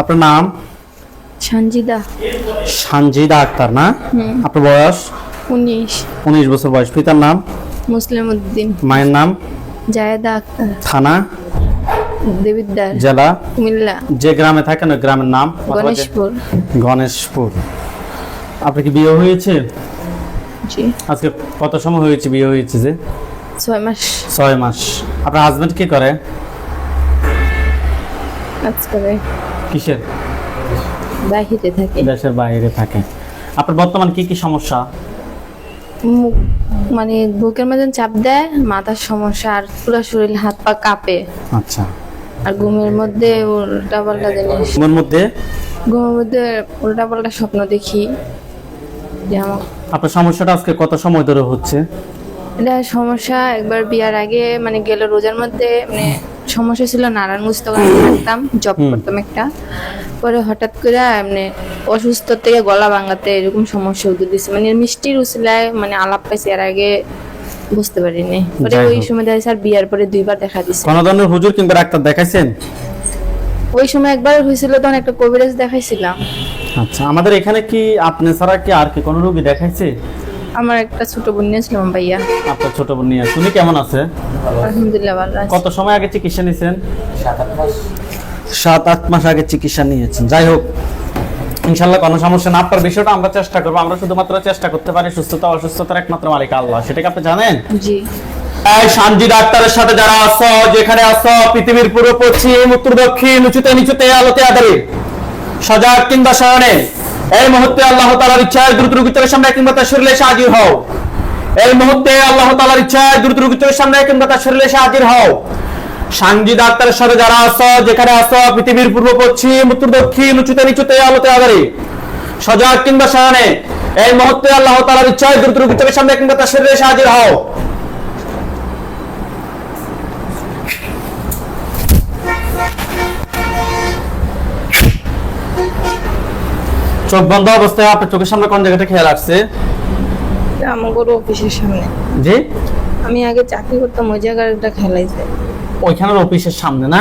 আপনার নাম? সঞ্জিদা সানজিদা আক্তার না? আপনার বয়স? উনিশ। উনিশ বছর বয়স। পিতার নাম? মুসলিম উদ্দিন। মায়ের নাম? জায়েদা আক্তার। থানা? দেবিদ্দার জেলা? কুমিল্লা। যে গ্রামে থাকেন ওই গ্রামের নাম? গণেশপুর। গণেশপুর। আপনার কি বিয়ে হয়েছে জি। আজকে কত সময় হয়েছে বিয়ে হয়েছে যে? ছয় মাস। ছয় মাস। আপনার হাজবেন্ড কি করে? কাজ করে। কিসের? বাহিরে থাকে। দেশের বাইরে থাকে। আপনার বর্তমান কি কি সমস্যা? মানে বুকের মধ্যে চাপ দেয় মাথার সমস্যা আর পুরো শরীর হাত পা কাঁপে। আচ্ছা। আর ঘুমের মধ্যে উল্টা পাল্টা জিনিস। তোমার মধ্যে? ঘুমের মধ্যে উল্টা পাল্টা স্বপ্ন দেখি। আপনার সমস্যাটা আজকে কত সময় ধরে হচ্ছে? এটা সমস্যা একবার বিয়ার আগে মানে গেল রোজার মধ্যে মানে সমস্যা ছিল নারায়ণগঞ্জ তখন থাকতাম জব করতাম একটা। পরে হঠাৎ করে মানে অসুস্থ থেকে গলা ভাঙাতে এরকম সমস্যা উদয় দিচ্ছে মানে মিষ্টির উসিলায় মানে আলাপ পাইছি এর আগে বুঝতে পারিনি। পরে ওই সময় দেখা স্যার বিয়ার পরে দুইবার দেখা দিচ্ছে কোন ধরনের হুজুর কিংবা ডাক্তার দেখাইছেন? ওই সময় একবার হয়েছিল তখন একটা কবিরাজ দেখাইছিলাম। আচ্ছা আমাদের এখানে কি আপনি ছাড়া কি আর কি কোনো রোগী দেখাইছে? আমার একটা ছোট বোন নিয়েছিলাম ভাইয়া। আপনার ছোট বোন নিয়ে শুনি কেমন আছে? আলহামদুলিল্লাহ ভালো আছে। কত সময় আগে চিকিৎসা নিয়েছেন? সাত আট মাস। আগে চিকিৎসা নিয়েছেন। যাই হোক ইনশাল্লাহ কোনো সমস্যা না। আপনার বিষয়টা আমরা চেষ্টা করব। আমরা শুধুমাত্র চেষ্টা করতে পারি সুস্থতা অসুস্থতার একমাত্র মালিক আল্লাহ। সেটাকে আপনি জানেন? জি। এই শান্তি ডাক্তারের সাথে যারা আছো যেখানে আছো পৃথিবীর পূর্ব পশ্চিম উত্তর দক্ষিণ উঁচুতে নিচুতে আলোতে আধারে সজাগ কিংবা শয়নে এই মুহূর্তে আল্লাহ তালার ইচ্ছায় দ্রুত রুগীদের সামনে কিংবা তার শরীরে হাজির হও। এই মুহূর্তে আল্লাহ তালার ইচ্ছায় দ্রুত রুগীদের সামনে কিংবা তার শরীরে হাজির হও। সাঙ্গি ডাক্তারের সাথে যারা যেখানে আছো, পৃথিবীর পূর্ব, পশ্চিম, উত্তর, দক্ষিণ, উঁচুতে, নিচুতে, আলোতে আধারে সজাগ কিংবা শয়নে এই মুহূর্তে আল্লাহ তালার ইচ্ছায় দ্রুত রুগীদের সামনে কিংবা তার শরীরে হাজির হও। চোখ বন্ধ অবস্থায় আপনার চোখের সামনে কোন জায়গাটা খেয়াল আসছে আমাদের অফিসের সামনে। জি? আমি আগে চাকরি করতাম ওই জায়গাটা খেলাইছে ওইখানের অফিসের সামনে না?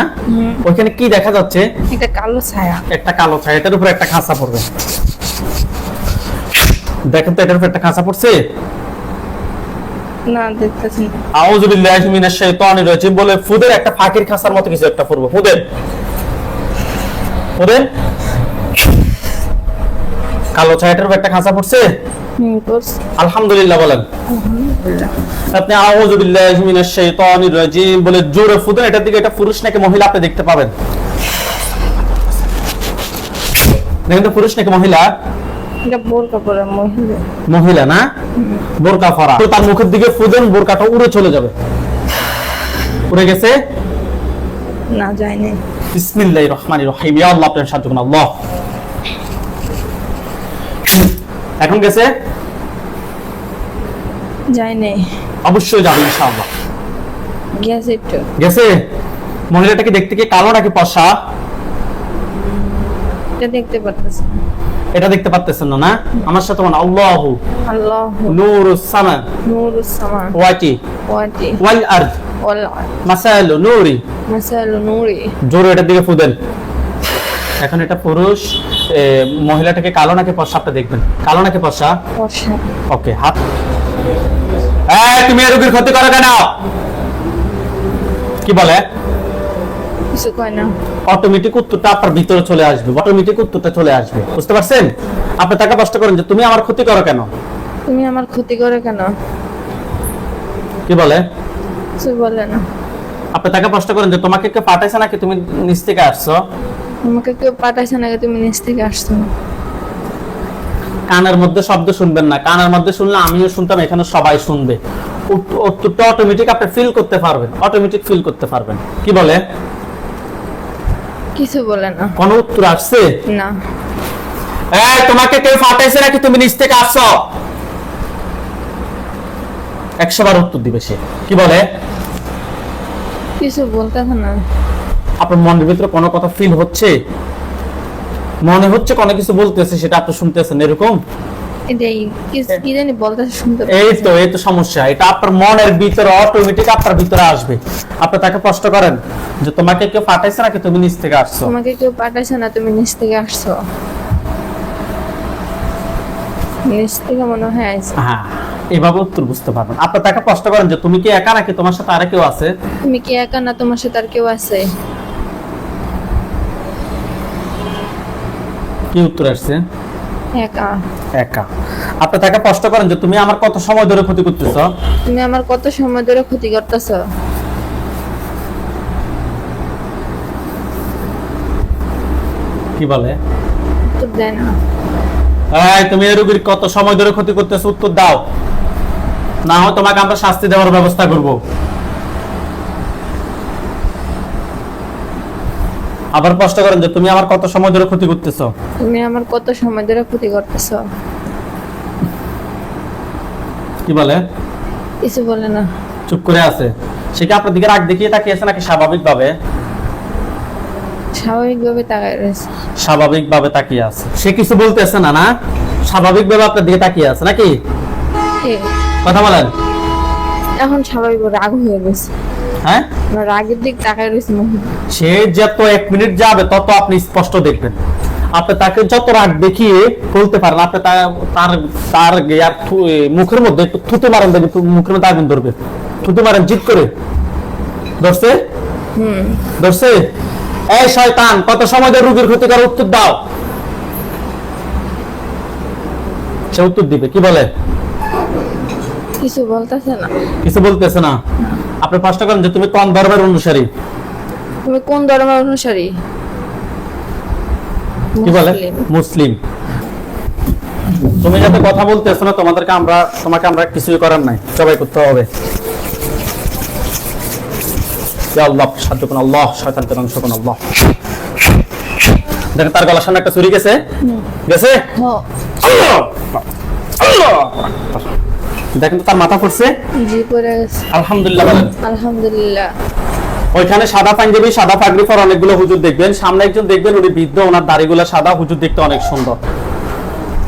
ওইখানে কি দেখা যাচ্ছে? একটা কালো ছায়া। একটা কালো ছায়া এটার উপরে একটা খাঁচা পড়বে। দেখেন তো এটার উপরে একটা খাঁচা পড়ছে? না দেখতেছি না। আউযু মিনাশ শাইতানির রাজিম বলে ফুদের একটা ফাঁকির খাঁচার মতো কিছু একটা পড়বে ফুদের। ফুদের? কালো ছায়াটার একটা খাঁচা পড়ছে? আলহামদুলিল্লাহ বলেন। আপনি আউযু বিল্লাহি মিনাশ শাইতানির রাজিম বলে জোরে ফুদেন এটার দিকে এটা পুরুষ নাকি মহিলা আপনি দেখতে পাবেন? দেখেন তো পুরুষ নাকি মহিলা? মহিলা। না? বোরকা ফরা তো তার মুখের দিকে ফুদেন বোরকাটা উড়ে চলে যাবে। উড়ে গেছে? না যায়নি। বিসমিল্লাহির রহমানির রহিম। ইয়া আল্লাহ আপনার সাহায্য করুন। আল্লাহ। এখন গেছে? যায়নি। অবশ্যই যাবে ইনশাআল্লাহ। গেছে একটু। গেছে? মহিলাটাকে দেখতে কি কালো নাকি পশা এটা দেখতে পারতেছি না। এটা দেখতে পারতেছেন না না? আমার সাথে মানে আল্লাহু আল্লাহ নূরুস সামা। নূর সামান ওয়াতি ওয়াটি। ওয়াল আরদ। ওয়াল মাসালু নূরি। মাসালু নূরি। জোরে এটার দিকে ফুদেন। এখন এটা পুরুষ মহিলাটাকে কালো নাকি পশা? আপনি দেখবেন। কালো নাকি পশা? ওকে হাত। এই তুমি এই রোগীর ক্ষতি করো কেন? কি বলে? কিছু কয় না। অটোমেটিক উত্তরটা আপনার ভিতরে চলে আসবে। অটোমেটিক উত্তরটা চলে আসবে। বুঝতে পারছেন? আপনি তাকে কষ্ট করেন যে তুমি আমার ক্ষতি করো কেন? তুমি আমার ক্ষতি করে কেন? কি বলে? কিছু বলে না। আপনি তাকে প্রশ্ন করেন যে তোমাকে কে পাঠাইছে নাকি? তুমি নিচ থেকে আসছো? আমাকে কেউ পাঠাইছে নাকি তুমি নিচ থেকে আসছো। কানের মধ্যে শব্দ শুনবেন না। কানের মধ্যে শুনলে আমিও শুনতাম এখানে সবাই শুনবে। উত্তরটা অটোমেটিক আপনি ফিল করতে পারবেন অটোমেটিক ফিল করতে পারবেন। কি বলে কিছু বলে না। কোন উত্তর আসছে? না। এই তোমাকে কেউ পাঠাইছে নাকি তুমি নিচ থেকে আসছো? একশো বার উত্তর দিবে সে। কি বলে? কিছু বলতেছে না। আপনার মনের ভিতরে কোনো কথা ফিল হচ্ছে? মনে হচ্ছে কোনো কিছু বলতেছে সেটা আপনি শুনতেছেন এরকম? এই তো এই তো সমস্যা। এটা আপনার মনের ভিতরে অটোমেটিক আপনার ভিতরে আসবে। আপনি তাকে প্রশ্ন করেন যে তোমাকে কেউ পাঠাইছে নাকি? তুমি নিচ থেকে আসছো? তোমাকে কেউ পাঠাইছে না তুমি নিচ থেকে আসছো। নিচ থেকে মনে হয় আইছে হ্যাঁ এভাবে উত্তর বুঝতে পারবেন। আপনি তাকে প্রশ্ন করেন যে তুমি কি একা নাকি? তোমার সাথে আর কেউ আছে? তুমি কি একা না? তোমার সাথে আর কেউ আছে? কি উত্তর আসছে? একা। একা। আপনি তাকে প্রশ্ন করেন যে তুমি আমার কত সময় ধরে ক্ষতি করতেছ? তুমি আমার কত সময় ধরে ক্ষতি করতেছ? কি বলে? উত্তর দেয় না। এই তুমি এই রোগীর কত সময় ধরে ক্ষতি করতেছ? উত্তর দাও। না হয় তোমাকে আমরা শাস্তি দেওয়ার ব্যবস্থা করব। আবার প্রশ্ন করেন যে তুমি আমার কত সময় ধরে ক্ষতি করতেছ? তুমি আমার কত সময় ধরে ক্ষতি করতেছ? কি বলে? কিছু বলে না। চুপ করে আছে। সে কি আপনার দিকে রাগ দেখিয়ে তাকিয়েছে নাকি স্বাভাবিক ভাবে স্বাভাবিকভাবে তাকায় রয়েছে। স্বাভাবিক ভাবে তাকিয়ে আছে। সে কিছু বলতেছে না না? স্বাভাবিক ভাবে আপনার দিকে তাকিয়ে আছে নাকি? কথা বলেন। এখন স্বাভাবিক রাগ হয়ে গেছে। হ্যাঁ? রাগের দিক তাকায় রয়েছে সে যত এক মিনিট যাবে তত আপনি স্পষ্ট দেখবেন। আপনি তাকে যত রাগ দেখিয়ে বলতে পারেন আপনি তার তার মুখের মধ্যে একটু থুতু মারেন থু- মুখের মধ্যে আগুন ধরবে। থুতু মারেন জিত করে। ধরছে? ধরছে? এই শয়তান কত সময় ধরে রুগীর উত্তর দাও। সে উত্তর দিবে কি বলে? কিছু বলতেছে না। কিছু বলতেছে না। আপনি প্রশ্ন করেন যে তুমি কোন ধর্মের অনুসারী? তুমি কোন ধর্মের অনুসারী? কি বলে? মুসলিম। তুমি যাতে কথা বলতেছো না তোমাদেরকে আমরা তোমাকে আমরা কিছুই করার নাই। সবাই করতে হবে। আল্লাহ সাহায্য করুন আল্লাহ শয়তানকে ধ্বংস করুন আল্লাহ। দেখেন তার গলার সামনে একটা চুরি গেছে। গেছে? হ, আল্লাহ! আল্লাহ! দেখেন তো তার মাথা পড়ছে? জি পড়ে গেছে। আলহামদুলিল্লাহ। বলেন আলহামদুলিল্লাহ। ওইখানে সাদা পাঞ্জাবি সাদা পাগড়ি পর অনেকগুলো হুজুর দেখবেন। সামনে একজন দেখবেন উনি বৃদ্ধ ওনার দাড়িগুলো সাদা হুজুর দেখতে অনেক সুন্দর।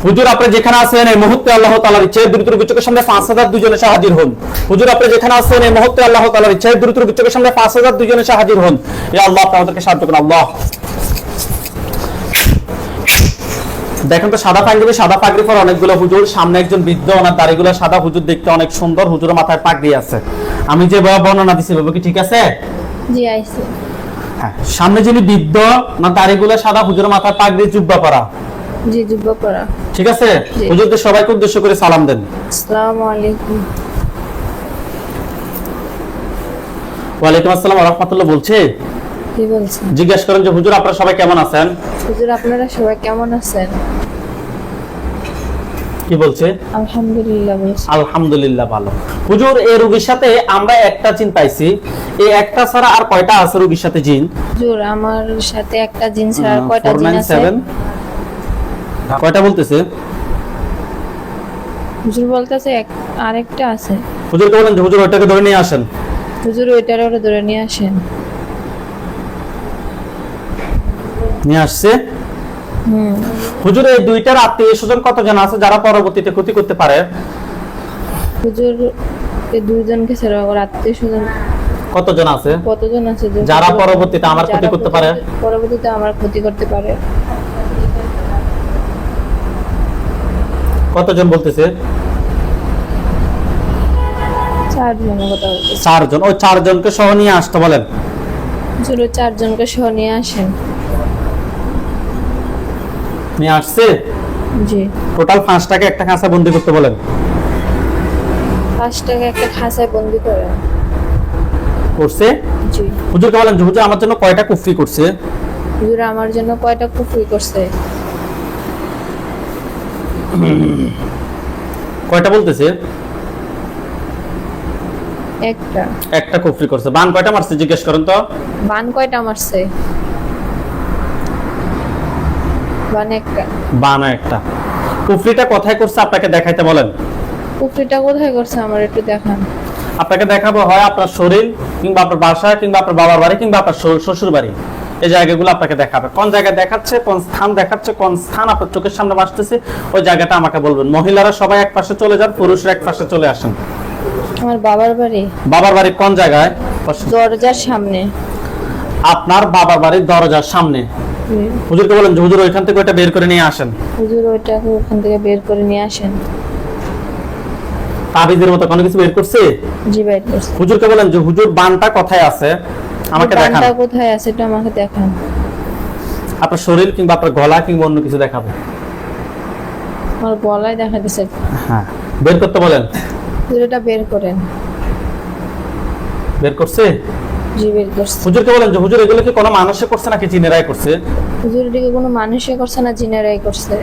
হুজুর আপনি যেখানে আছেন এই মুহূর্তে আল্লাহ তালার ইচ্ছে দ্রুত চোখের সামনে পাঁচ হাজার দুজনে এসে হাজির হন। হুজুর আপনি যেখানে আছেন এই মুহূর্তে আল্লাহ তালার ইচ্ছে দ্রুত চোখের সামনে পাঁচ হাজার দুজনে এসে হাজির হন। ইয়া আল্লাহ আপনি আমাদেরকে সাহায্য করুন আল্লাহ। দেখেন তো সাদা পাগড়ি সাদা পাগড়ি পর অনেকগুলো হুজুর। সামনে একজন বৃদ্ধ ওনার দাড়িগুলো সাদা হুজুর দেখতে অনেক সুন্দর হুজুরের মাথায় পাগড়ি আছে। আমি যে বর্ণনা দিছি বাবু কি ঠিক আছে? জি আইছে হ্যাঁ, সামনে যিনি বৃদ্ধ না দাড়িগুলো সাদা হুজুরের মাথায় পাগড়ি জুব্বা করা জি যুব পড়া ঠিক আছে। হুজুরদের সবাইকে উদ্দেশ্য করে সালাম দেন। আসসালামু আলাইকুম। ওয়ালাইকুম আসসালাম রহমতুল্লাহ বলছে জিজ্ঞেস করেন যে হুজুর আপনারা সবাই কেমন আছেন? হুজুর আপনারা সবাই কেমন আছেন? কি বলছে? আলহামদুলিল্লাহ বলছি আলহামদুলিল্লাহ ভালো। হুজুর এই রোগীর সাথে আমরা একটা জিন পাইছি। এই একটা ছাড়া আর কয়টা আছে রোগীর সাথে জিন? হুজুর আমার সাথে একটা জিন ছাড়া আর কয়টা জিন আছে? কয়টা বলতেছে? হুজুর বলতেছে এক আরেকটা আছে। হুজুরকে বলেন হুজুর ওইটাকে ধরে নিয়ে আসেন। হুজুর ওইটার ধরে নিয়ে আসেন। নিয়ে আসছে। হুজুর এই দুইটার আত্মীয় স্বজন কতজন আছে যারা পরবর্তীতে ক্ষতি করতে পারে? হুজুর এই দুইজনকে ছাড়া ওর আত্মীয় স্বজন। কতজন আছে? কতজন আছে? যারা পরবর্তীতে আমার ক্ষতি করতে পারে? পরবর্তীতে- আমার ক্ষতি করতে পারে। কতজন বলতেছে? চারজন ওই চারজনকে সহ নিয়ে আসতে বলেন। চারজনকে সহ নিয়ে আসেন। নিয়ে আসছে? জি। টোটাল পাঁচটাকে একটা কাঁচা বন্দি করতে বলেন। পাঁচটাকে একটা খাঁচায় বন্দি করে। করছে? জি। হুজুরকে বলেন হুজুর আমার জন্য কয়টা কুফরি করছে? হুজুর আমার জন্য কয়টা কুফরি করছে? কয়টা বলতেছে? একটা। একটা কুফরি করছে। বান কয়টা মারছে জিজ্ঞেস করেন তো। বান কয়টা মারছে? বান একটা। বান একটা। কুফরিটা কোথায় করছে আপনাকে দেখাইতে বলেন? কুফরিটা কোথায় করছে আমার একটু দেখান। আপনাকে দেখাবো হয় আপনার শরীর কিংবা আপনার বাসা কিংবা আপনার বাবার বাড়ি কিংবা আপনার শ্বশুর বাড়ি এই জায়গাগুলো আপনাকে দেখাবে। কোন জায়গায় দেখাচ্ছে কোন স্থান দেখাচ্ছে কোন স্থান আপনার চোখের সামনে আসতেছে ওই জায়গাটা আমাকে বলবেন। মহিলারা সবাই এক পাশে চলে যান পুরুষরা এক পাশে চলে আসেন। আমার বাবার বাড়ি। বাবার বাড়ি কোন জায়গায়? দরজার সামনে। আপনার বাবার বাড়ির দরজার সামনে। হুজুরকে বলেন যে হুজুর ওইখান থেকে ওটা বের করে নিয়ে আসেন। হুজুর ওইটাকে ওখান থেকে বের করে নিয়ে আসেন। তাবিজের মতো কোনো কিছু বের করছে? জি বাইর করছে। হুজুরকে বলেন যে হুজুর বানটা কোথায় আছে? আমাকে দেখান। বানটা কোথায় আছে এটা আমাকে দেখান। আপনার শরীর কিংবা আপনার গলা কিংবা অন্য কিছু দেখাবে। আমার গলায় দেখা দিছে। হ্যাঁ। বের করতে বলেন। হুজুর এটা বের করেন। বের করছে? জি বের করছে। হুজুরকে বলেন যে হুজুর এগুলো কি কোনো মানুষে করছে নাকি জিনেরাই করছে? হুজুর এটাকে কোনো মানুষে করছে না জিনেরাই করছে।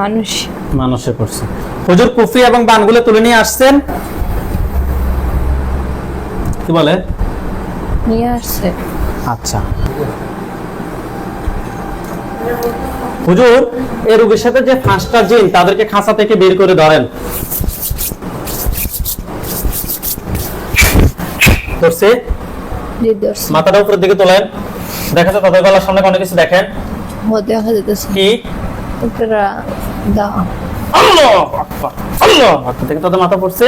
মানুষ। মানুষে করছে। হুজুর কুফি এবং বানগুলো তুলে নিয়ে আসছেন? কি বলে? নিয়ে আসছে। আচ্ছা। হুজুর এই রোগীর সাথে যে পাঁচটা জিন তাদেরকে খাঁচা থেকে বের করে ধরেন। ধরছে মাথাটা উপরের দিকে তোলেন। দেখা যায় তাদের গলার সামনে অনেক কিছু দেখেন। দেখা যেতেছে কি? মাথা পড়ছে।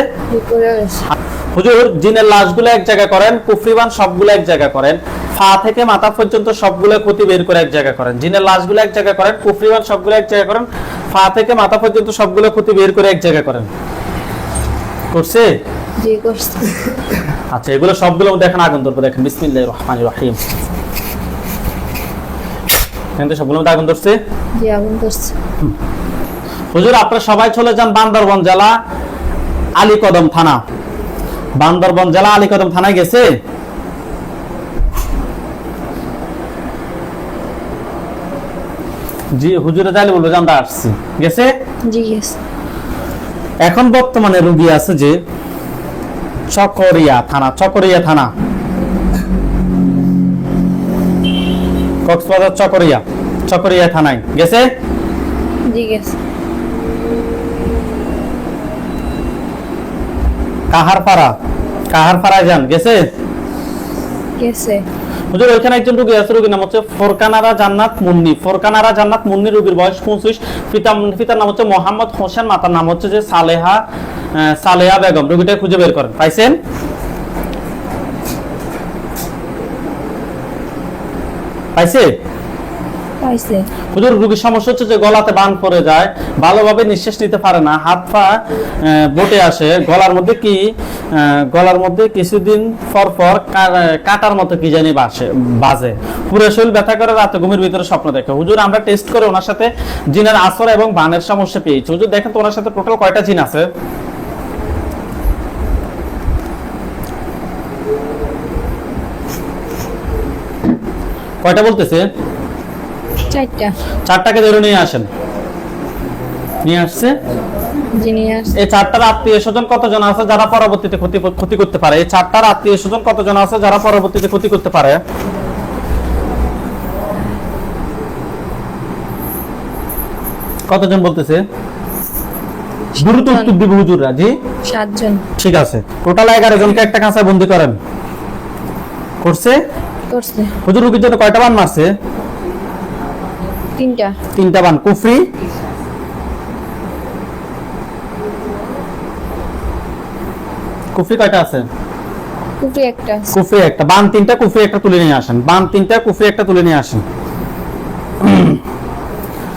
হুজুর জিনের লাশগুলো এক করেন কুফরিবান সবগুলো এক করেন। থেকে মাথা পর্যন্ত সবগুলো ক্ষতি বের করে এক জায়গায় করেন। জিনের লাশগুলো এক জায়গায় করেন কুফরিবান সবগুলো এক জায়গায় করেন পা থেকে মাথা পর্যন্ত সবগুলো ক্ষতি বের করে এক করেন। করছে? জি করছে। আচ্ছা এগুলো সবগুলো দেখেন আগুন ধরবো দেখেন বিসমিল্লাহির রহমানির রহিম। এখান থেকে সবগুলো আগুন ধরছে? জি আগুন করছে হুজুর আপনারা সবাই চলে যান বান্দরবন জেলা আলীকদম থানা। বান্দরবন জেলা আলীকদম থানায় গেছে? জি হুজুরে বলব যে আমরা আসছি। গেছে? জি গেছে। এখন বর্তমানে রুগী আছে যে চকরিয়া থানা চকরিয়া থানা। কক্সবাজার চকরিয়া চকরিয়া থানায়। গেছে? জি গেছে। কাহার পাড়া যান। গেছে? গেছে। হুজুর ওইখানে একজন রোগী আছে রোগীর নাম হচ্ছে ফোরকানারা জান্নাত মুন্নি। ফোরকানারা জান্নাত মুন্নি রোগীর বয়স পঁচিশ। পিতা পিতার নাম হচ্ছে মোহাম্মদ হোসেন মাতার নাম হচ্ছে যে সালেহা সালেহা বেগম রোগীটা খুঁজে বের করেন। পাইছেন? পাইছে? পাইছে। হুজুর রোগীর সমস্যা হচ্ছে যে গলাতে বান পড়ে যায় ভালোভাবে নিঃশ্বাস নিতে পারে না হাত পা বটে আসে। গলার মধ্যে কি গলার মধ্যে কিছুদিন পর পর কাটার মতো কি জানি বাসে বাজে। পুরো শরীর ব্যথা করে রাতে ঘুমের ভিতরে স্বপ্ন দেখে। হুজুর আমরা টেস্ট করে ওনার সাথে জিনের আসর এবং বানের সমস্যা পেয়েছি। হুজুর দেখেন তো ওনার সাথে টোটাল কয়টা জিন আছে? কয়টা বলতেছে? চারটা। চারটাকে ধরে নিয়ে আসেন। নিয়ে আসছে? এই চারটার আত্মীয় স্বজন কতজন আছে যারা পরবর্তীতে ক্ষতি ক্ষতি করতে পারে? এই চারটার আত্মীয় স্বজন কতজন আছে যারা পরবর্তীতে ক্ষতি করতে পারে? কতজন বলতেছে? দ্রুত উত্তর দিব হুজুররা জি? সাতজন। ঠিক আছে। টোটাল এগারো জনকে একটা কাঁচায় বন্দি করেন। করছে? করছে হুজুর রুগীর জন্য কয়টা বান মারছে তিনটা। তিনটা বান কুফরি? কুফরি কয়টা আছে? কুপি একটা কুফরি একটা। বান তিনটা কুফরি একটা তুলে নিয়ে আসেন। বান তিনটা কুফরি একটা তুলে নিয়ে আসেন।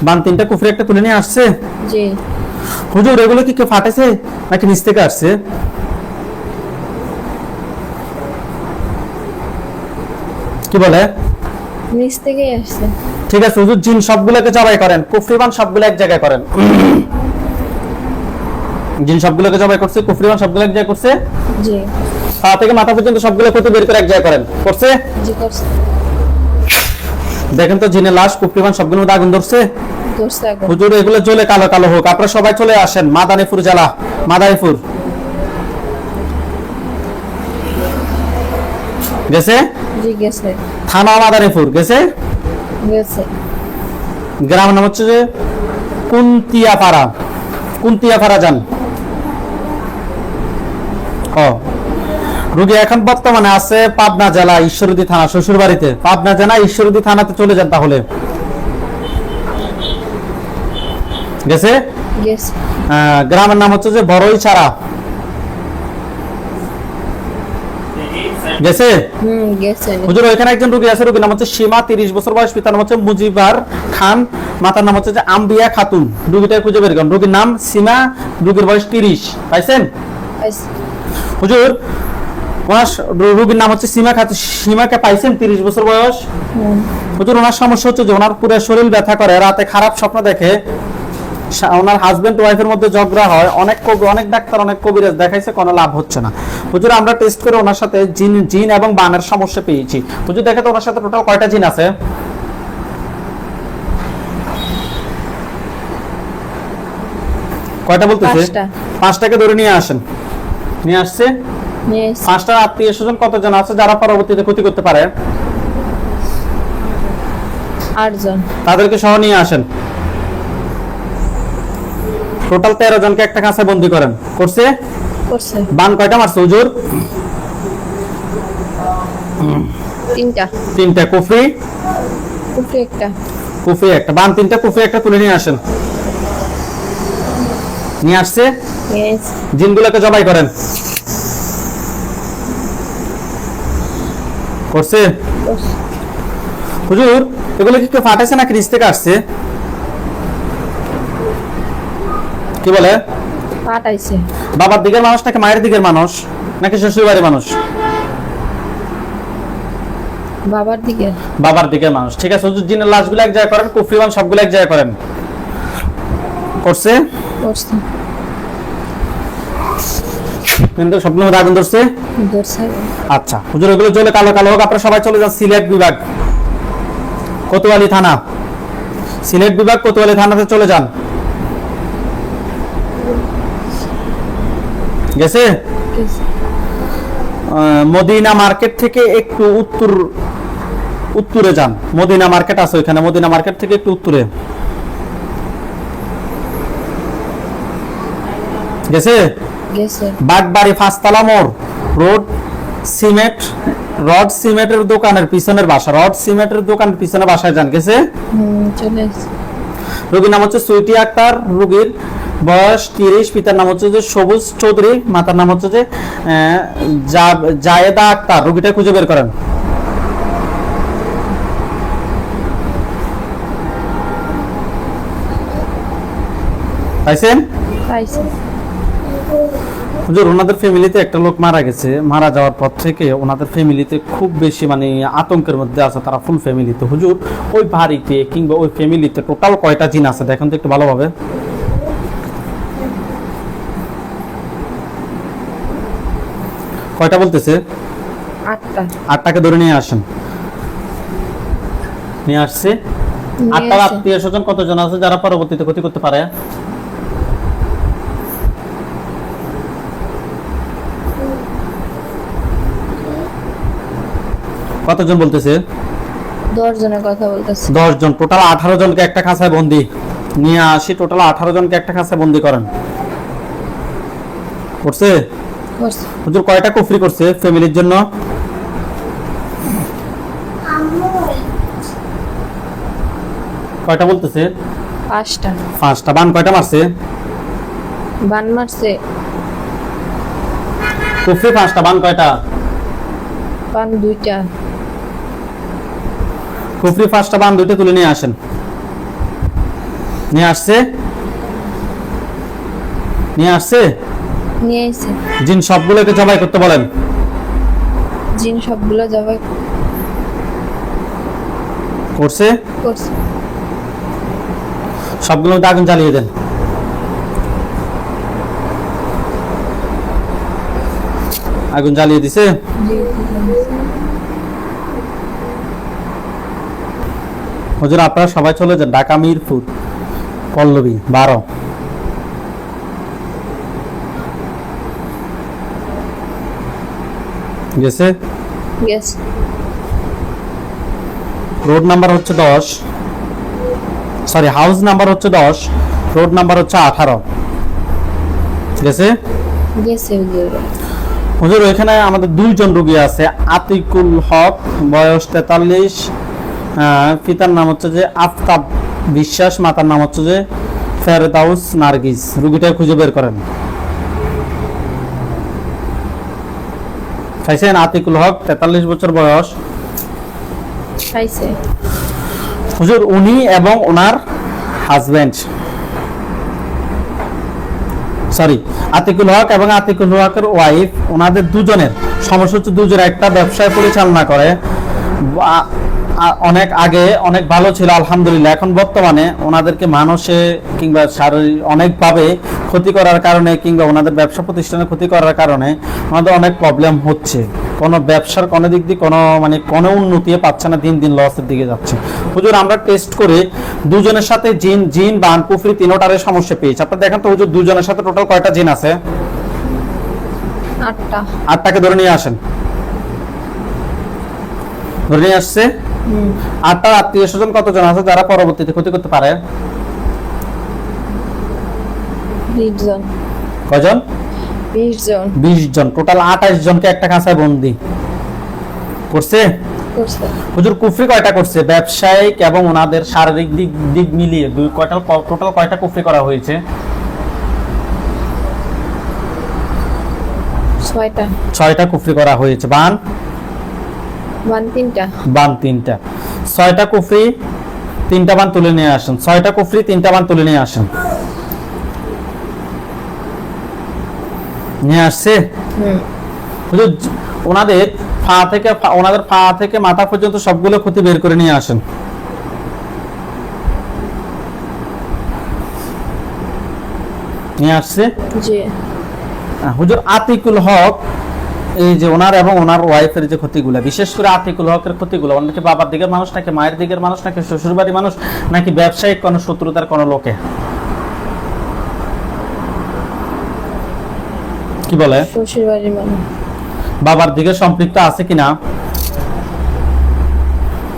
বান তিনটা কুফরি একটা তুলে নিয়ে আসছে? জি। হুজুর এগুলো কি কেউ ফাটেছে? নাকি নিচ থেকে আসছে? কি বলে? নিচ থেকেই আসছে। ঠিক আছে হুজুর জিন সবগুলোকে জবাই করেন। কুফরিবান সবগুলো এক জায়গায় করেন। জিন সবগুলোকে জবাই করছে কুফরিবান সবগুলো এক জায়গায় করছে? জি। পা থেকে মাথা পর্যন্ত সবগুলো ক্ষতি বের করে এক জায়গায় করেন। করছে? জি করছে। দেখেন তো জিনের লাশ কুফরিবান সবগুলোর মধ্যে আগুন ধরছে? হুজুর এগুলো জ্বলে কালো কালো হোক। আপনারা সবাই চলে আসেন মাদারীপুর জেলা মাদারীপুর। গেছে? জি গেছে। থানা মাদারীপুর গেছে? গেছে। গ্রামের নাম হচ্ছে যে কুন্তিয়াপাড়া। কুন্তিয়াপাড়া যান। ও। রুগী এখন বর্তমানে আছে পাবনা জেলা ঈশ্বরদী থানা শ্বশুর বাড়িতে পাবনা জেলা ঈশ্বরদী থানাতে চলে যান তাহলে। গেছে? গ্রামের নাম হচ্ছে যে বড়ই চারা গেছে? হুজুর ওইখানে একজন রুগী আছে রুগীর নাম হচ্ছে সীমা তিরিশ বছর বয়স পিতার নাম হচ্ছে মুজিবার খান মাতার নাম হচ্ছে আম্বিয়া খাতুন। রুগীটা খুঁজে বের করেন। রুগীর নাম সীমা রুগীর বয়স তিরিশ। পাইছেন? হুজুর ওনার স- নাম হচ্ছে সীমা খাতুন। সীমাকে পাইছেন তিরিশ বছর বয়স। হুজুর ওনার সমস্যা হচ্ছে যে ওনার পুরো শরীর ব্যথা করে রাতে খারাপ স্বপ্ন দেখে। ওনার হাজবেন্ড ওয়াইফের মধ্যে ঝগড়া হয় অনেক কবি অনেক ডাক্তার অনেক কবিরাজ দেখাইছে কোনো লাভ হচ্ছে না। হুজুর আমরা টেস্ট করে ওনার সাথে জিন জিন এবং বানের সমস্যা পেয়েছি। হুজুর দেখে তো ওনার সাথে টোটাল কয়টা জিন আছে? কয়টা বলতেছে? পাঁচটা। পাঁচটাকে ধরে নিয়ে আসেন। নিয়ে আসছে। পাঁচটা আত্মীয় স্বজন কতজন আছে যারা পরবর্তীতে ক্ষতি করতে পারে? আটজন। তাদেরকে সহ নিয়ে আসেন। টোটাল তেরো জনকে একটা কাছে বন্দি করেন। করছে? করছে। বান কয়টা মারছে হুজুর? তিনটা। তিনটা কুফরি? কুফরি একটা। কুফরি একটা। বান তিনটা কুফরি একটা তুলে নিয়ে আসেন। নিয়ে আসছে? জিনগুলোকে জবাই করেন। করছে। হুজুর এগুলো কি কেউ ফাটাইছে নাকি নিচ থেকে আসছে কি বলে? পাঠাইছে বাবার দিকের মানুষ নাকি মায়ের দিকের মানুষ? নাকি শ্বশুর বাড়ির মানুষ? বাবার দিকে বাবার দিকের মানুষ। ঠিক আছে হুজুর জিনের লাশগুলো এক জায়গায় করেন কুফরিমান সবগুলো এক জায়গায় করেন। করছে? করছে। কিন্তু স্বপ্ন মধ্যে আগুন ধরছে? আচ্ছা হুজুর ওগুলো চলে কালো কালো হোক আপনারা সবাই চলে যান সিলেট বিভাগ। কোতোয়ালি থানা। সিলেট বিভাগ কোতোয়ালি থানাতে চলে যান। গেছে। মদিনা মার্কেট থেকে একটু উত্তর উত্তরে যান। মদিনা মার্কেট আছে ওইখানে। মদিনা মার্কেট থেকে একটু উত্তরে। গেছে? বাগবাড়ি পাঁচতলা মোড়। রোড সিমেন্ট রড সিমেন্টের দোকানের পিছনের বাসা। রড সিমেন্টের দোকানের পিছনে বাসায় যান। গেছে। রোগীর নাম হচ্ছে সুইটি আক্তার। রোগীর বয়স তিরিশ পিতার নাম হচ্ছে যে সবুজ চৌধুরী মাতার নাম হচ্ছে যে জায়েদা আক্তার। রোগীটা খুঁজে বের করেন। পাইছেন? হুজুর ওনাদের ফ্যামিলিতে একটা লোক মারা গেছে। মারা যাওয়ার পর থেকে ওনাদের ফ্যামিলিতে খুব বেশি মানে আতঙ্কের মধ্যে আছে তারা ফুল ফ্যামিলিতে হুজুর ওই বাড়িতে কিংবা ওই ফ্যামিলিতে টোটাল কয়টা জিন আছে? দেখেন তো একটু ভালোভাবে। কয়টা বলতেছে? আটটা। আটটাকে ধরে নিয়ে আসেন। নিয়ে আসছে। নিয়ে আটটার আত্মীয় স্বজন কতজন আছে যারা পরবর্তীতে ক্ষতি করতে পারে? কতজন বলতেছে? দশ জনের কথা বলতেছে। দশ জন টোটাল আঠারো জনকে একটা খাঁচায় বন্দি। নিয়ে আসি। টোটাল আঠারো জনকে একটা খাঁচায় বন্দি করেন। করছে? হুজুর কয়টা কুফরি করছে ফ্যামিলির জন্য? কয়টা বলতেছে? পাঁচটা। পাঁচটা। বান কয়টা মারছে? বান মারছে। কুফরি পাঁচটা বান কয়টা? বান দুইটা। কুফরি পাঁচটা বান দুইটা তুলে নিয়ে আসেন। নিয়ে আসছে? নিয়ে আসছে? নিয়ে এসে জিন সবগুলোকে জবাই করতে বলেন। জিন সবগুলো যাবে করছে? করছে। সবগুলো আগুন জ্বালিয়ে দেন। আগুন জ্বালিয়ে দিছে? হুজুর আপনারা সবাই চলে যান। ঢাকা মিরপুর পল্লবী বারো। গেছে গেছে রোড নাম্বার হচ্ছে দশ। সরি হাউস নাম্বার হচ্ছে দশ। রোড নাম্বার হচ্ছে আঠারো। গেছে গেছে হুজুর ওইখানে আমাদের দুইজন রোগী আছে। আতিকুল হক বয়স তেতাল্লিশ। পিতার নাম হচ্ছে যে আফতাব বিশ্বাস মাতার নাম হচ্ছে যে ফেরদাউস নার্গিস। রুগীটা খুঁজে বের করেন। পাইছেন আতিকুল হক তেতাল্লিশ বছর বয়স। পাইছে। হুজুর উনি এবং ওনার হাজবেন্ড সরি আতিকুল হক এবং আতিকুল হকের ওয়াইফ ওনাদের দুজনের সমস্যা হচ্ছে দুজন একটা ব্যবসায় পরিচালনা করে অনেক আগে অনেক ভালো ছিল আলহামদুলিল্লাহ। এখন বর্তমানে ওনাদেরকে মানুষে কিংবা শারীরিক অনেকভাবে ক্ষতি করার কারণে কিংবা ওনাদের ব্যবসা প্রতিষ্ঠানে ক্ষতি করার কারণে ওনাদের অনেক প্রবলেম হচ্ছে। কোনো ব্যবসার কোনো দিক দিয়ে কোনো মানে কোনো উন্নতি পাচ্ছে না দিন দিন লসের দিকে যাচ্ছে। হুজুর আমরা টেস্ট করে দুজনের সাথে জিন জিন বান কুফরি তিনোটারে সমস্যা পেয়েছি। আপনার দেখেন তো হুজুর দুজনের সাথে টোটাল কয়টা জিন আছে? আটটা। আটটাকে ধরে নিয়ে আসেন। ধরে নিয়ে আসছে? হুম আটটার আত্মীয় স্বজন কতজন আছে যারা পরবর্তীতে ক্ষতি করতে পারে? বিশ জন টোটাল জনকে একটা কাঁচায় বন্দি করছে? হুজুর কুফরি কয়টা করছে? ব্যবসায়িক এবং ওনাদের শারীরিক দিক দিক মিলিয়ে দুই কয়টা টোটাল কয়টা কুফরি করা হয়েছে? ছয়টা। ছয়টা কুফরি করা হয়েছে। বান? ওয়ান তিনটা। বান তিনটা। ছয়টা কুফরি তিনটা বান তুলে নিয়ে আসেন। ছয়টা কুফরি তিনটা বান তুলে নিয়ে আসেন। নিয়ে আসছে? হুজুর ওনাদের পা থেকে ওনাদের পা থেকে মাথা পর্যন্ত সবগুলো ক্ষতি বের করে নিয়ে আসেন। নিয়ে আসছে? হুজুর আতিকুল হক এই যে ওনার এবং ওনার ওয়াইফের যে ক্ষতিগুলো বিশেষ করে আতিকুল হকের ক্ষতিগুলো নাকি বাবার দিকের মানুষ নাকি মায়ের দিকের মানুষ নাকি শ্বশুর বাড়ির মানুষ নাকি ব্যবসায়িক কোনো শত্রুতার কোনো লোকে? কি বলে? শ্বশুর বাড়ির মানুষ। বাবার দিকে সম্পৃক্ত আছে কিনা?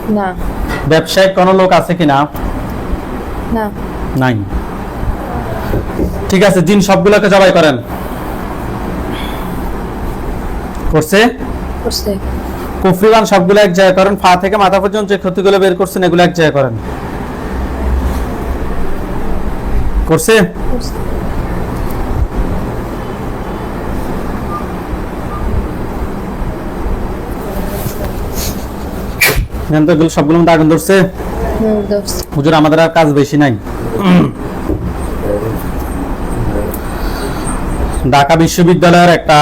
না। ব্যবসায়িক কোনো লোক আছে কিনা? না। নাই। ঠিক আছে জিন সবগুলোকে জবাই করেন। করছে? করছে। কুফরিবান সবগুলো এক জায়গায় করেন পা থেকে মাথা পর্যন্ত যে ক্ষতিগুলো বের করছেন এগুলো এক জায়গায় করেন। করছে? সবগুলো আগুন ধরছে। হুজুর আমাদের আর কাজ বেশি নাই। ঢাকা বিশ্ববিদ্যালয়ের একটা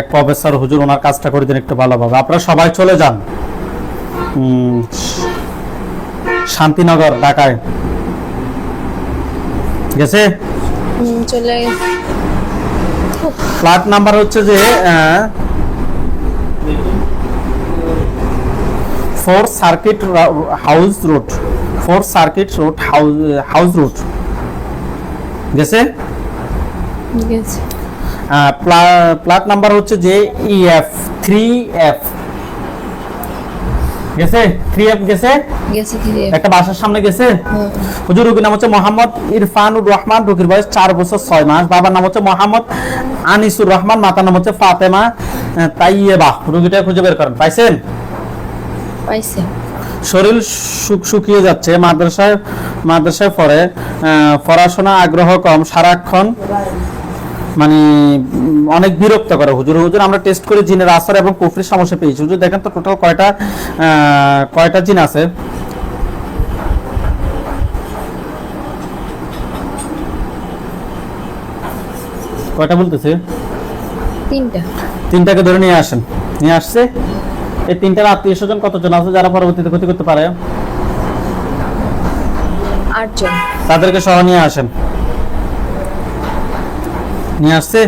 এক প্রফেসর হুজুর ওনার কাজটা করে দিন একটু ভালোভাবে। আপনারা সবাই চলে যান। শান্তিনগর ঢাকায়। গেছে? চলে ফ্ল্যাট নাম্বার হচ্ছে যে four circuit house road. Four circuit road house house road. গেছে? গেছে। প্লাট নাম্বার হচ্ছে যে ইএফ থ্রি এফ গেছে? থ্রি এফ গেছে? একটা বাসার সামনে গেছে? হুম হুজুর রুগীর নাম হচ্ছে মোহাম্মদ ইরফানুর রহমান রুগীর বয়স চার বছর ছয় মাস। বাবার নাম হচ্ছে মোহাম্মদ আনিসুর রহমান মাতার নাম হচ্ছে ফাতেমা তাইয়েবা রুগীটা খুঁজে বের করেন। পাইছেন? পাইছে। শরীর শুক- শুকিয়ে যাচ্ছে মাদ্রাসায় মাদ্রাসায় পড়ে আহ, পড়াশোনা আগ্রহ কম সারাক্ষণ মানে অনেক বিরক্ত করে হুজুর। হুজুর আমরা টেস্ট করে জিনের আসর এবং কুফরির সমস্যা পেয়েছি। হুজুর দেখেন তো টোটাল কয়টা কয়টা জিন আছে? কয়টা বলতেছে? তিনটা। তিনটাকে ধরে নিয়ে আসেন। নিয়ে আসছে। এই তিনটার আত্মীয় স্বজন কতজন আছে যারা পরবর্তীতে ক্ষতি করতে পারে? আটজন। তাদেরকে সহ নিয়ে আসেন। নিয়ে আসছে?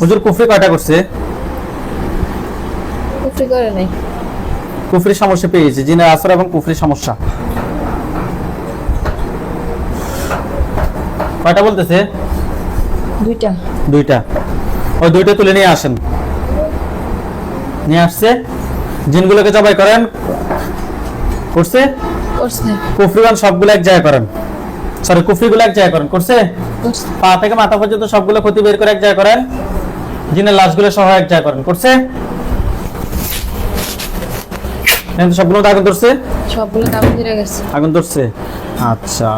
হুজুর কুফরি কয়টা করছে? কুফরি করে নাই। কুফরি সমস্যা পেয়েছে জিনের আসর এবং কুফরি সমস্যা। কয়টা বলতেছে? দুইটা। দুইটা। ওই দুইটা তুলে নিয়ে আসেন। নিয়ে আসছে। জিনগুলোকে জবাই করেন। করছে? করছে। কুফরিবান সবগুলো এক জায়গায় করেন। সরি কুফরিগুলো এক জায়গায় করেন। করছে? পা থেকে মাথা পর্যন্ত সবগুলো ক্ষতি বের করে এক জায়গায় করেন। জিনের লাশগুলো সহ এক জায়গায় করেন। করছে? সবগুলো আগুন ধরছে? সবগুলো তাবু ধরে গেছে। আগুন ধরছে। আচ্ছা।